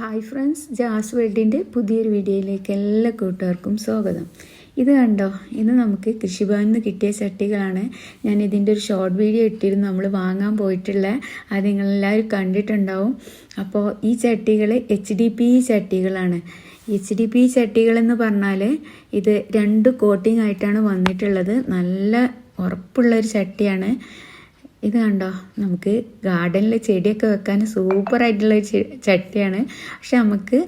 Hi friends jazz വേൾഡിന്റെ പുതിയൊരു വീഡിയോയിലേക്ക് എല്ലാ കൂട്ടുകാർക്കും സ്വാഗതം. ഇത് കണ്ടോ? ഇന്ന് നമുക്ക് കൃഷിഭവനിൽ നിന്ന് കിട്ടിയ ചട്ടികളാണ്. ഞാൻ ഇതിന്റെ ഒരു ഷോർട്ട് വീഡിയോ ഇട്ടിരുന്നു. നമ്മൾ വാങ്ങാൻ പോയിട്ടുള്ള അത് നിങ്ങളെല്ലാവരും കണ്ടിട്ടുണ്ടാവും. അപ്പോൾ ഈ ചട്ടികൾ എച്ച് ഡി പി ചട്ടികളാണ്. എച്ച് ഡി പി ചട്ടികളെന്ന് പറഞ്ഞാൽ ഇത് രണ്ട് കോട്ടിംഗ് ആയിട്ടാണ് വന്നിട്ടുള്ളത്. നല്ല ഉറപ്പുള്ളൊരു ചട്ടിയാണ്. ഇത് കണ്ടോ? നമുക്ക് ഗാർഡനിൽ ചെടിയൊക്കെ വെക്കാൻ സൂപ്പറായിട്ടുള്ള ചട്ടിയാണ്. പക്ഷെ നമുക്ക്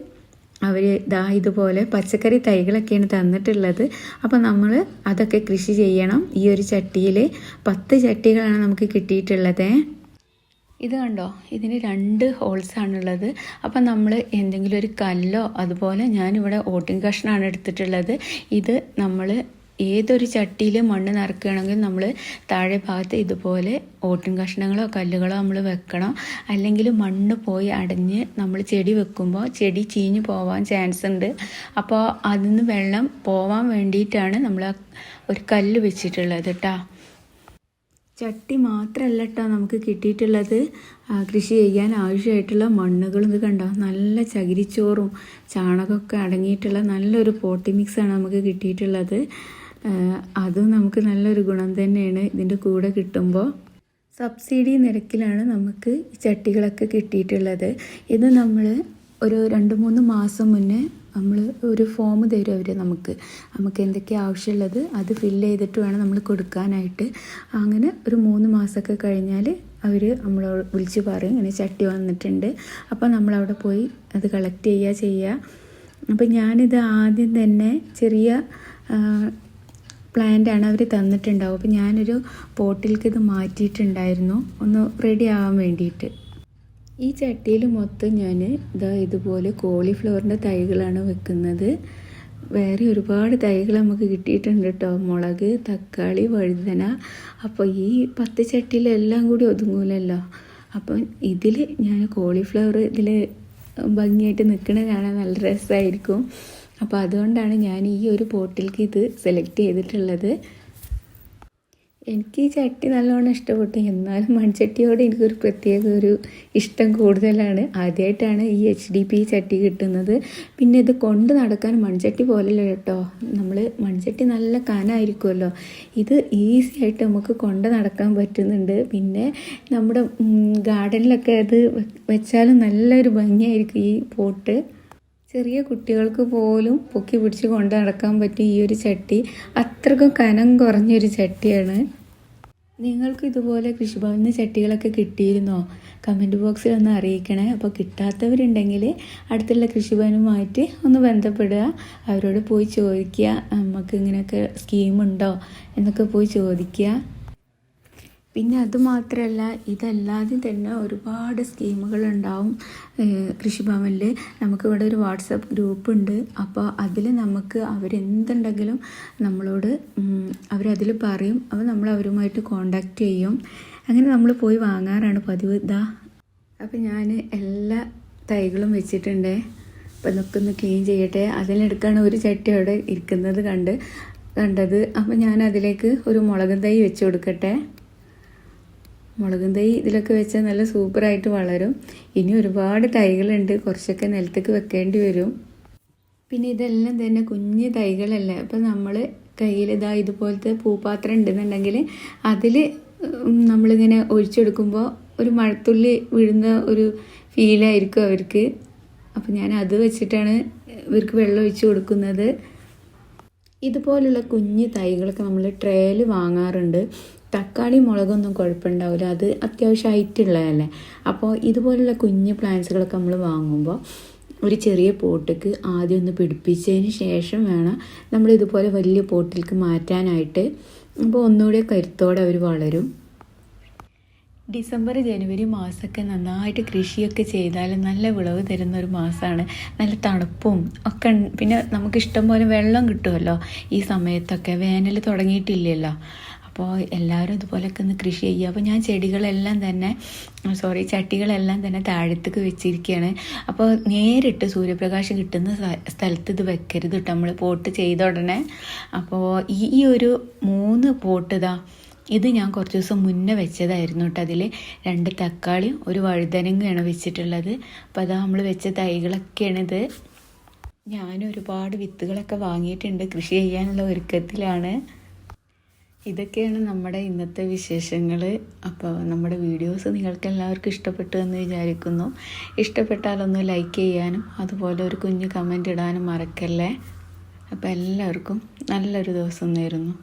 അവർ ഇതാ ഇതുപോലെ പച്ചക്കറി തൈകളൊക്കെയാണ് തന്നിട്ടുള്ളത്. അപ്പോൾ നമ്മൾ അതൊക്കെ കൃഷി ചെയ്യണം. ഈ ഒരു ചട്ടിയിൽ പത്ത് ചട്ടികളാണ് നമുക്ക് കിട്ടിയിട്ടുള്ളത്. ഇത് കണ്ടോ? ഇതിന് രണ്ട് ഹോൾസാണുള്ളത് അപ്പം നമ്മൾ എന്തെങ്കിലും ഒരു കല്ലോ അതുപോലെ ഞാനിവിടെ ഓട്ടിങ് കഷ്ണമാണ് എടുത്തിട്ടുള്ളത്. ഇത് നമ്മൾ ഏതൊരു ചട്ടിയിൽ മണ്ണ് നിറക്കുകയാണെങ്കിൽ നമ്മൾ താഴെ ഭാഗത്ത് ഇതുപോലെ ഓട്ടിൻ കഷ്ണങ്ങളോ കല്ലുകളോ നമ്മൾ വെക്കണം. അല്ലെങ്കിൽ മണ്ണ് പോയി അടഞ്ഞ് നമ്മൾ ചെടി വെക്കുമ്പോൾ ചെടി ചീഞ്ഞ് പോവാൻ ചാൻസ് ഉണ്ട്. അപ്പോൾ അതിൽ നിന്ന് വെള്ളം പോവാൻ വേണ്ടിയിട്ടാണ് നമ്മൾ ഒരു കല്ല് വെച്ചിട്ടുള്ളത് കേട്ടോ ചട്ടി മാത്രമല്ല കേട്ടോ നമുക്ക് കിട്ടിയിട്ടുള്ളത്. കൃഷി ചെയ്യാൻ ആവശ്യമായിട്ടുള്ള മണ്ണുകളും കണ്ടോ? നല്ല ചകിരിച്ചോറും ചാണകമൊക്കെ അടങ്ങിയിട്ടുള്ള നല്ലൊരു പോട്ടി മിക്സാണ് നമുക്ക് കിട്ടിയിട്ടുള്ളത്. അതും നമുക്ക് നല്ലൊരു ഗുണം തന്നെയാണ് ഇതിന്റെ കൂടെ കിട്ടുമ്പോൾ സബ്സിഡി നിരക്കിലാണ് നമുക്ക് ഈ ചട്ടികളൊക്കെ കിട്ടിയിട്ടുള്ളത്. ഇത് നമ്മൾ ഒരു രണ്ട് മൂന്ന് മാസം മുന്നേ നമ്മൾ ഒരു ഫോം തരും അവർ നമുക്ക്. നമുക്ക് എന്തൊക്കെ ആവശ്യമുള്ളത് അത് ഫില്ല് ചെയ്തിട്ട് വേണം നമ്മൾ കൊടുക്കാനായിട്ട്. അങ്ങനെ ഒരു മൂന്ന് മാസമൊക്കെ കഴിഞ്ഞാൽ അവർ നമ്മൾ വിളിച്ച് പറയും ഇങ്ങനെ ചട്ടി വന്നിട്ടുണ്ട്. അപ്പോൾ നമ്മളവിടെ പോയി അത് കളക്ട് ചെയ്യുക ചെയ്യുക. അപ്പോൾ ഞാനിത് ആദ്യം തന്നെ ചെറിയ പ്ലാന്റാണ് അവർ തന്നിട്ടുണ്ടാവും. അപ്പോൾ ഞാനൊരു പോട്ടിലേക്ക് ഇത് മാറ്റിയിട്ടുണ്ടായിരുന്നു. ഒന്ന് റെഡി ആവാൻ വേണ്ടിയിട്ട്. ഈ ചട്ടിയിൽ മൊത്തം ഞാൻ ഇതാ ഇതുപോലെ കോളിഫ്ലവറിന്റെ തൈകളാണ് വെക്കുന്നത്. വേറെ ഒരുപാട് തൈകൾ നമുക്ക് കിട്ടിയിട്ടുണ്ട് കേട്ടോ മുളക് തക്കാളി വഴുതന. അപ്പോൾ ഈ പത്ത് ചട്ടിയിലെല്ലാം കൂടി ഒതുങ്ങൂലല്ലോ. അപ്പം ഇതിൽ ഞാൻ കോളിഫ്ലവർ ഇതിൽ ഭംഗിയായിട്ട് നിൽക്കണ കാണാൻ നല്ല രസമായിരിക്കും അപ്പോൾ അതുകൊണ്ടാണ് ഞാൻ ഈ ഒരു പോട്ടിലേക്ക് ഇത് സെലക്ട് ചെയ്തിട്ടുള്ളത്. എനിക്ക് ഈ ചട്ടി നല്ലോണം ഇഷ്ടപ്പെട്ടു. എന്നാലും മൺചട്ടിയോട് എനിക്കൊരു പ്രത്യേക ഒരു ഇഷ്ടം കൂടുതലാണ്. ആദ്യമായിട്ടാണ് ഈ എച്ച് ഡി പി ചട്ടി കിട്ടുന്നത്. പിന്നെ ഇത് കൊണ്ട് നടക്കാൻ മൺചട്ടി പോലല്ല കേട്ടോ. നമ്മൾ മൺചട്ടി നല്ല കനായിരിക്കുമല്ലോ. ഇത് ഈസി ആയിട്ട് നമുക്ക് കൊണ്ട് നടക്കാൻ പറ്റുന്നുണ്ട്. പിന്നെ നമ്മുടെ ഗാർഡനിലൊക്കെ അത് വെച്ചാലും നല്ലൊരു ഭംഗിയായിരിക്കും ഈ പോട്ട്. ചെറിയ കുട്ടികൾക്ക് പോലും പൊക്കി പിടിച്ച് കൊണ്ട് നടക്കാൻ പറ്റിയ ഈ ഒരു ചട്ടി അത്രക്കും കനം കുറഞ്ഞൊരു ചട്ടിയാണ്. നിങ്ങൾക്ക് ഇതുപോലെ കൃഷിഭവനിൽ ചട്ടികളൊക്കെ കിട്ടിയിരുന്നോ? കമന്റ് ബോക്സിൽ ഒന്ന് അറിയിക്കണേ. അപ്പോൾ കിട്ടാത്തവരുണ്ടെങ്കിൽ അടുത്തുള്ള കൃഷിഭവനുമായിട്ട് ഒന്ന് ബന്ധപ്പെടുക. അവരോട് പോയി ചോദിക്കുക. നമുക്ക് ഇങ്ങനെയൊക്കെ സ്കീമുണ്ടോ എന്നൊക്കെ പോയി ചോദിക്കുക. പിന്നെ അതുമാത്രമല്ല ഇതല്ലാതെ തന്നെ ഒരുപാട് സ്കീമുകൾ ഉണ്ടാവും. കൃഷിഭവനിൽ നമുക്കിവിടെ ഒരു വാട്സപ്പ് ഗ്രൂപ്പ് ഉണ്ട് അപ്പോൾ അതിൽ നമുക്ക് അവരെന്തുണ്ടെങ്കിലും നമ്മളോട് അവരതിൽ പറയും. അപ്പോൾ നമ്മൾ അവരുമായിട്ട് കോണ്ടാക്ട് ചെയ്യും. അങ്ങനെ നമ്മൾ പോയി വാങ്ങാറാണ് പതിവ്. ഇതാ അപ്പോൾ ഞാൻ എല്ലാ തൈകളും വെച്ചിട്ടുണ്ട്. അപ്പോൾ ഇതൊക്കെ ഒന്ന് ക്ലീൻ ചെയ്യട്ടെ. അതിലെടുക്കാണ് ഒരു ചട്ടി അവിടെ ഇരിക്കുന്നത് കണ്ട് കണ്ടത്. അപ്പോൾ ഞാൻ അതിലേക്ക് ഒരു മുളകും തൈ വെച്ച് കൊടുക്കട്ടെ. മുളകും തൈ ഇതിലൊക്കെ വെച്ചാൽ നല്ല സൂപ്പറായിട്ട് വളരും. ഇനി ഒരുപാട് തൈകളുണ്ട്. കുറച്ചൊക്കെ നിലത്തേക്ക് വെക്കേണ്ടി വരും. പിന്നെ ഇതെല്ലാം തന്നെ കുഞ്ഞ് തൈകളല്ലേ. അപ്പോൾ നമ്മൾ കയ്യിൽ ഇതാ ഇതുപോലത്തെ പൂപാത്രം ഉണ്ടെന്നുണ്ടെങ്കിൽ അതിൽ നമ്മളിങ്ങനെ ഒഴിച്ചെടുക്കുമ്പോൾ ഒരു മഴത്തുള്ളി വീഴുന്ന ഒരു ഫീലായിരിക്കും അവർക്ക്. അപ്പോൾ ഞാൻ അത് വെച്ചിട്ടാണ് ഇവർക്ക് വെള്ളം ഒഴിച്ച് കൊടുക്കുന്നത്. ഇതുപോലുള്ള കുഞ്ഞ് തൈകളൊക്കെ നമ്മൾ ട്രേയിൽ വാങ്ങാറുണ്ട്. തക്കാളി മുളകൊന്നും കുഴപ്പമുണ്ടാവില്ല അത് അത്യാവശ്യം ഹൈറ്റുള്ളതല്ലേ അപ്പോൾ ഇതുപോലുള്ള കുഞ്ഞ് പ്ലാന്റ്സുകളൊക്കെ നമ്മൾ വാങ്ങുമ്പോൾ ഒരു ചെറിയ പോട്ടിക്ക് ആദ്യം ഒന്ന് പിടിപ്പിച്ചതിന് ശേഷം വേണം നമ്മൾ ഇതുപോലെ വലിയ പോട്ടിലേക്ക് മാറ്റാനായിട്ട്. അപ്പോൾ ഒന്നുകൂടെ കരുത്തോടെ അവർ വളരും. ഡിസംബർ ജനുവരി മാസമൊക്കെ നന്നായിട്ട് കൃഷിയൊക്കെ ചെയ്താൽ നല്ല വിളവ് തരുന്ന ഒരു മാസമാണ്. നല്ല തണുപ്പും ഒക്കെ പിന്നെ നമുക്ക് ഇഷ്ടം പോലെ വെള്ളം കിട്ടുമല്ലോ ഈ സമയത്തൊക്കെ. വേനൽ തുടങ്ങിയിട്ടില്ലല്ലോ. അപ്പോൾ എല്ലാവരും ഇതുപോലെയൊക്കെ ഒന്ന് കൃഷി ചെയ്യുക. അപ്പോൾ ഞാൻ ചെടികളെല്ലാം തന്നെ സോറി ചട്ടികളെല്ലാം തന്നെ താഴത്തേക്ക് വെച്ചിരിക്കുകയാണ് അപ്പോൾ നേരിട്ട് സൂര്യപ്രകാശം കിട്ടുന്ന സ്ഥ- സ്ഥലത്ത് ഇത് വെക്കരുത് കേട്ടോ നമ്മൾ പോട്ട് ചെയ്ത ഉടനെ. അപ്പോൾ ഈ ഈ ഒരു മൂന്ന് പോട്ട് ഇതാ ഇത് ഞാൻ കുറച്ച് ദിവസം മുന്നേ വെച്ചതായിരുന്നു കേട്ടോ അതിൽ രണ്ട് തക്കാളിയും ഒരു വഴുതനങ്ങയാണ് വെച്ചിട്ടുള്ളത്. അപ്പോൾ അതാ നമ്മൾ വെച്ച തൈകളൊക്കെയാണിത്. ഞാൻ ഒരുപാട് വിത്തുകളൊക്കെ വാങ്ങിയിട്ടുണ്ട് കൃഷി ചെയ്യാനുള്ള ഒരുക്കത്തിലാണ്. ഇതൊക്കെയാണ് നമ്മുടെ ഇന്നത്തെ വിശേഷങ്ങൾ അപ്പോൾ നമ്മുടെ വീഡിയോസ് നിങ്ങൾക്ക് എല്ലാവർക്കും ഇഷ്ടപ്പെട്ടു എന്ന് വിചാരിക്കുന്നു. ഇഷ്ടപ്പെട്ടാലൊന്ന് ലൈക്ക് ചെയ്യാനും അതുപോലെ ഒരു കുഞ്ഞ് കമന്റ് ഇടാനും മറക്കല്ലേ? അപ്പോൾ എല്ലാവർക്കും നല്ലൊരു ദിവസം നേരുന്നു.